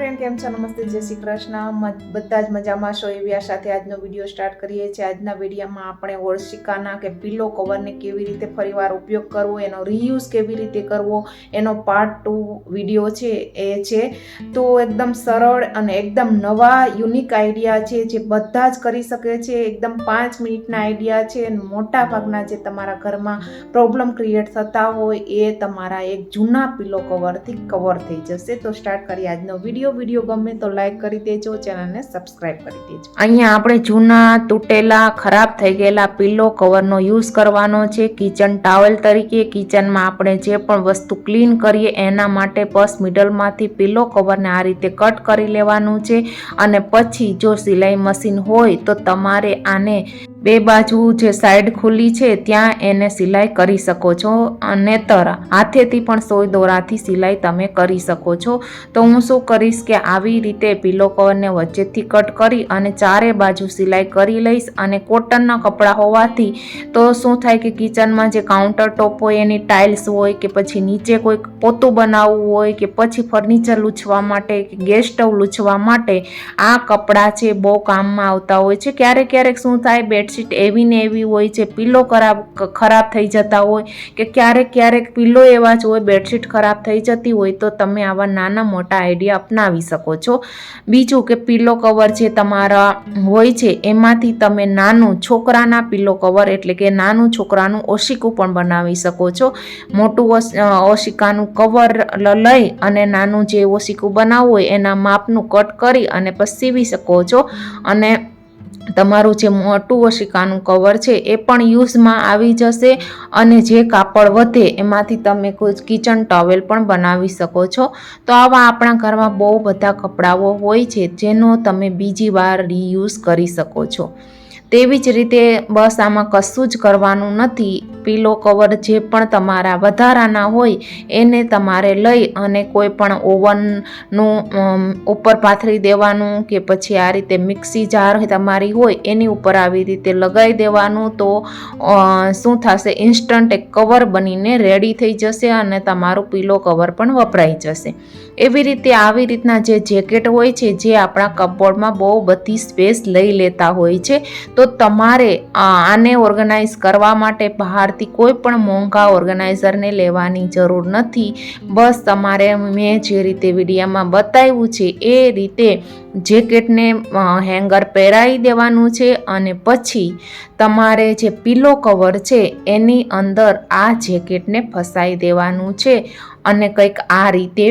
Friend, કેમ છો? નમસ્તે, જય શ્રી કૃષ્ણ. બધા જ મજામાં છો? એવી આ સાથે આજનો વીડિયો સ્ટાર્ટ કરીએ છીએ. આજના વિડીયોમાં આપણે ઓળશિકાના કે પિલો કવરને કેવી રીતે ફરીવાર ઉપયોગ કરવો, એનો રીયુઝ કેવી રીતે કરવો, એનો પાર્ટ ટુ વીડિયો છે, એ છે. તો એકદમ સરળ અને એકદમ નવા યુનિક આઈડિયા છે, જે બધા જ કરી શકે છે. એકદમ પાંચ મિનિટના આઈડિયા છે. મોટા ભાગના જે તમારા ઘરમાં પ્રોબ્લેમ ક્રિએટ થતા હોય, એ તમારા એક જૂના પિલો કવરથી કવર થઈ જશે. તો સ્ટાર્ટ કરીએ આજનો વીડિયો. વીડિયો ગમે તો લાઈક કરી દેજો, ચેનલને સબસ્ક્રાઇબ કરી દેજો. અહીંયા આપણે જૂના, તૂટેલા, ખરાબ થઈ ગયેલા પિલ્લો કવરનો યુઝ કરવાનો છે. કિચન ટાવેલ તરીકે કિચનમાં આપણે જે પણ વસ્તુ ક્લીન કરીએ, એના માટે બસ મિડલમાંથી પિલ્લો કવરને આ રીતે કટ કરી લેવાનું છે. અને પછી જો સિલાઈ મશીન હોય, તો તમારે આને બે બાજુ જે સાઈડ ખુલ્લી છે, ત્યાં એને સિલાઈ કરી શકો છો અને તર. હાથેથી પણ સોય દોરાથી સિલાઈ તમે કરી શકો છો. તો હું શું કરીશ કે આવી રીતે પીલો કવરને વચ્ચેથી કટ કરી અને ચારે બાજુ સિલાઈ કરી લઈશ અને કોટનના કપડાં હોવાથી તો શું થાય કે કિચનમાં જે કાઉન્ટર ટોપ હોય, એની ટાઇલ્સ હોય કે પછી નીચે કોઈ પોતું બનાવવું હોય કે પછી ફર્નિચર લૂછવા માટે કે ગેસ સ્ટવ લૂછવા માટે આ કપડાં છે બહુ કામમાં આવતા હોય છે. ક્યારેક ક્યારેક શું થાય બેડશીટ એવી ને એવી હોય છે, પિલો ખરાબ ખરાબ થઈ જતા હોય કે ક્યારેક ક્યારેક પિલો એવા જ હોય, બેડશીટ ખરાબ થઈ જતી હોય તો તમે આવા નાના મોટા આઈડિયા અપનાવી શકો છો. બીજું કે પિલો કવર જે તમારા હોય છે, એમાંથી તમે નાનું છોકરાના પિલો કવર એટલે કે નાનું છોકરાનું ઓશિકું પણ બનાવી શકો છો. મોટું ઓશિકાનું કવર લઈ અને નાનું જે ઓશિકું બનાવવું હોય એના માપનું કટ કરી અને પછી સીવી શકો છો. અને તમારું જે મોટું ઓશિકાનું કવર છે એ પણ યુઝમાં આવી જશે અને જે કાપડ વધે એમાંથી તમે કોઈ કિચન ટોવેલ પણ બનાવી શકો છો. તો આવા આપણા ઘરમાં બહુ બધા કપડાઓ હોય છે જેનો તમે બીજી વાર રીયુઝ કરી શકો છો. તેવી જ રીતે બસ આમાં કશું જ કરવાનું નથી. પીલો કવર જે પણ તમારા વધારાના હોય, એને તમારે લઈ અને કોઈ પણ ઓવનનું ઉપર પાથરી દેવાનું કે પછી આ રીતે મિક્સી જાર તમારી હોય, એની ઉપર આવી રીતે લગાવી દેવાનું તો શું થશે, ઇન્સ્ટન્ટ એક કવર બનીને રેડી થઈ જશે અને તમારું પીલો કવર પણ વપરાઈ જશે. એવી રીતે આવી રીતના જે જેકેટ હોય છે, જે આપણા કપબોર્ડમાં બહુ બધી સ્પેસ લઈ લેતા હોય છે, તો તમારે આને ઓર્ગેનાઇઝ કરવા માટે બહારથી કોઈ પણ મોંઘા ઓર્ગેનાઇઝરને લેવાની જરૂર નથી. બસ તમારે મેં જે રીતે વિડીયામાં બતાવ્યું છે એ રીતે જેકેટને હેંગર પહેરાવી દેવાનું છે અને પછી તમારે જે પીલો કવર છે એની અંદર આ જેકેટને ફસાઈ દેવાનું છે. અને કંઈક આ રીતે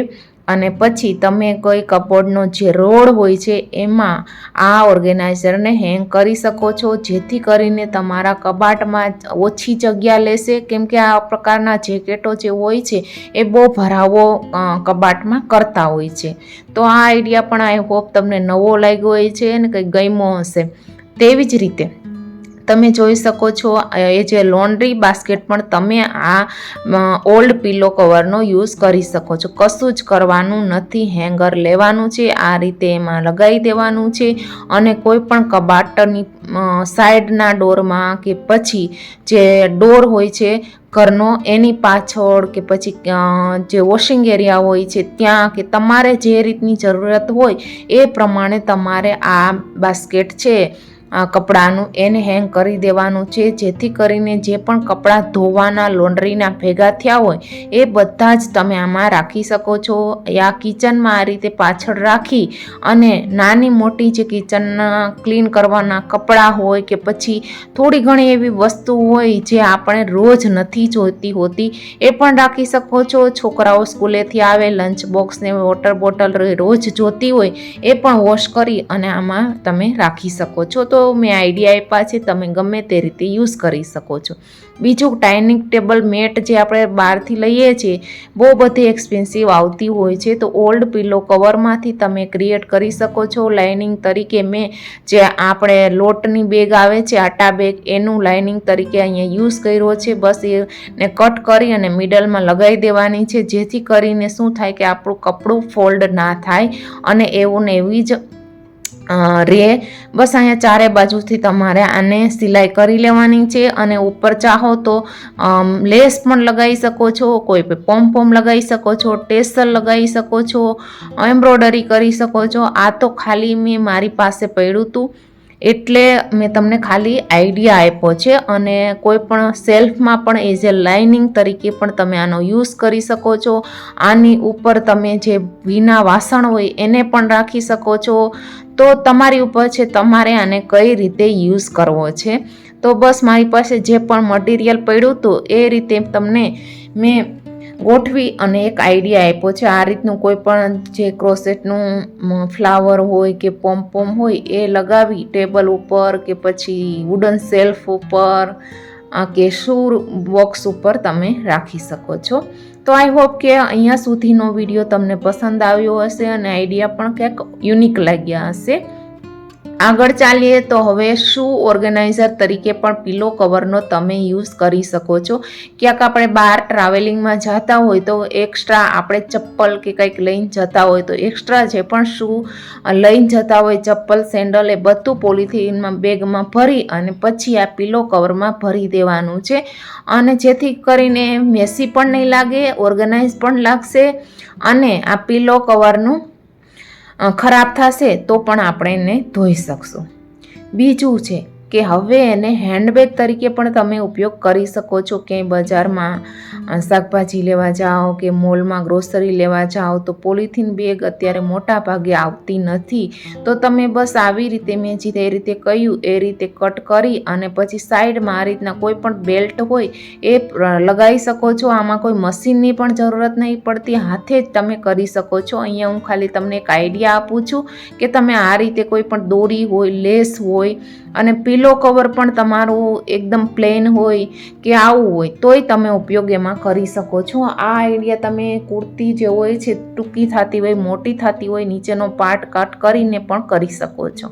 અને પછી તમે કોઈ કપોર્ડનો જે રોડ હોય છે, એમાં આ ઓર્ગેનાઇઝરને હેંગ કરી શકો છો. જેથી કરીને તમારા કબાટમાં ઓછી જગ્યા લેશે. કેમ કે આ પ્રકારના જેકેટો જે હોય છે, એ બહુ ભરાવો કબાટમાં કરતા હોય છે. તો આ આઈડિયા પણ આઈ હોપ તમને નવો લાગ્યો હોય છે અને કંઈક ગમ્યો હશે. તેવી જ રીતે તમે જોઈ શકો છો એ જે લોન્ડ્રી બાસ્કેટ પણ તમે આ ઓલ્ડ પિલો કવરનો યુઝ કરી શકો છો. કશું જ કરવાનું નથી, હેંગર લેવાનું છે, આ રીતે એમાં લગાવી દેવાનું છે અને કોઈ પણ કબાટની સાઈડના ડોરમાં કે પછી જે ડોર હોય છે, ઘરનો એની પાછળ કે પછી જે વોશિંગ એરિયા હોય છે, ત્યાં કે તમારે જે રીતની જરૂરત હોય એ પ્રમાણે તમારે આ બાસ્કેટ છે કપડાનું એને હેંગ કરી દેવાનું છે. જેથી કરીને જે પણ કપડાં ધોવાના, લોન્ડ્રીના ભેગા થયા હોય, એ બધા જ તમે આમાં રાખી શકો છો. યા કિચનમાં આ રીતે પાછળ રાખી અને નાની મોટી જે કિચનના ક્લીન કરવાના કપડાં હોય કે પછી થોડી ઘણી એવી વસ્તુ હોય જે આપણે રોજ નથી જોઈતી હોતી, એ પણ રાખી શકો છો. છોકરાઓ સ્કૂલેથી આવે લંચ બોક્સને વોટર બોટલ રોજ જોતી હોય, એ પણ વોશ કરી અને આમાં તમે રાખી શકો છો. તો મેં આઈડિયા આપ્યા છે, તમે ગમે તે રીતે યુઝ કરી શકો છો. બીજું, ડાઇનિંગ ટેબલ મેટ જે આપણે બહારથી લઈએ છીએ, બહુ બધી એક્સપેન્સિવ આવતી હોય છે, તો ઓલ્ડ પિલો કવરમાંથી તમે ક્રિએટ કરી શકો છો. લાઇનિંગ તરીકે મેં જે આપણે લોટની બેગ આવે છે, આટા બેગ એનું લાઇનિંગ તરીકે અહીંયા યુઝ કર્યો છે. બસ એને કટ કરી અને મિડલમાં લગાવી દેવાની છે, જેથી કરીને શું થાય કે આપણું કપડું ફોલ્ડ ના થાય અને એવું ને એવી જ રે. બસ અહીંયા ચારે બાજુથી તમારે આને સિલાઈ કરી લેવાની છે અને ઉપર ચાહો તો લેસ પણ લગાવી શકો છો, કોઈ પોમ પોમ લગાવી શકો છો ટેસલ લગાવી શકો છો, એમ્બ્રોડરી કરી શકો છો. આ તો ખાલી મેં મારી પાસે પડ્યું હતું એટલે મેં તમને ખાલી આઈડિયા આપ્યો છે અને કોઈ પણ સેલ્ફમાં પણ એઝ એ લાઇનિંગ તરીકે પણ તમે આનો યુઝ કરી શકો છો. આની ઉપર તમે જે ભીના વાસણ હોય એને પણ રાખી શકો છો. તો તમારી ઉપર છે તમારે આને કઈ રીતે યુઝ કરવો છે. તો બસ મારી પાસે જે પણ મટીરિયલ પડ્યું હતું એ રીતે તમને મેં ગોઠવી અને એક આઈડિયા આપ્યો છે. આ રીતનું કોઈ પણ જે ક્રોસેટનું ફ્લાવર હોય કે પોમ પોમ હોય એ લગાવી ટેબલ ઉપર કે પછી વુડન શેલ્ફ ઉપર કે શૂર બોક્સ ઉપર તમે રાખી શકો છો. તો આઈ હોપ કે અહીંયા સુધીનો વીડિયો તમને પસંદ આવ્યો હશે અને આઈડિયા પણ ક્યાંક યુનિક લાગ્યા હશે. આગળ ચાલીએ તો હવે શું ઓર્ગેનાઇઝર તરીકે પણ પિલો કવરનો તમે યુઝ કરી શકો છો? ક્યાંક આપણે બહાર ટ્રાવેલિંગમાં જતા હોય તો એક્સ્ટ્રા આપણે ચપ્પલ કે કંઈક લઈને જતા હોય તો એક્સ્ટ્રા જે પણ શૂ લઈને જતા હોય, ચપ્પલ, સેન્ડલ એ બધું પોલિથીનમાં બેગમાં ભરી અને પછી આ પિલો કવરમાં ભરી દેવાનું છે. અને જેથી કરીને મેસી પણ નહીં લાગે, ઓર્ગેનાઇઝ પણ લાગશે અને આ પિલો કવરનું ખરાબ થશે તો પણ આપણે એને ધોઈ શકશું. બીજું છે કે હવે એને હેન્ડબેગ તરીકે પણ તમે ઉપયોગ કરી શકો છો ક્યાંય બજારમાં. શાકભાજી લેવા જાઓ કે મોલમાં ગ્રોસરી લેવા જાઓ તો પોલિથીન બેગ અત્યારે મોટા ભાગે આવતી નથી. તો તમે બસ આવી રીતે મેં જે તે રીતે કહ્યું એ રીતે કટ કરી અને પછી સાઈડમાં આ રીતના કોઈ પણ બેલ્ટ હોય એ લગાવી શકો છો. આમાં કોઈ મશીનની પણ જરૂરત નહીં પડતી. હાથે જ તમે કરી શકો છો. અહીંયા હું ખાલી તમને એક આઈડિયા આપું છું કે તમે આ રીતે કોઈ પણ દોરી હોય, લેસ હોય અને પીલો કવર પણ તમારું એકદમ પ્લેન હોય કે આવું હોય, તોય તમે ઉપયોગ એમાં કરી શકો છો. આ આઈડિયા તમે કુર્તી જે હોય છે ટૂંકી થતી હોય, મોટી થતી હોય, નીચેનો પાર્ટ કટ કરીને પણ કરી શકો છો.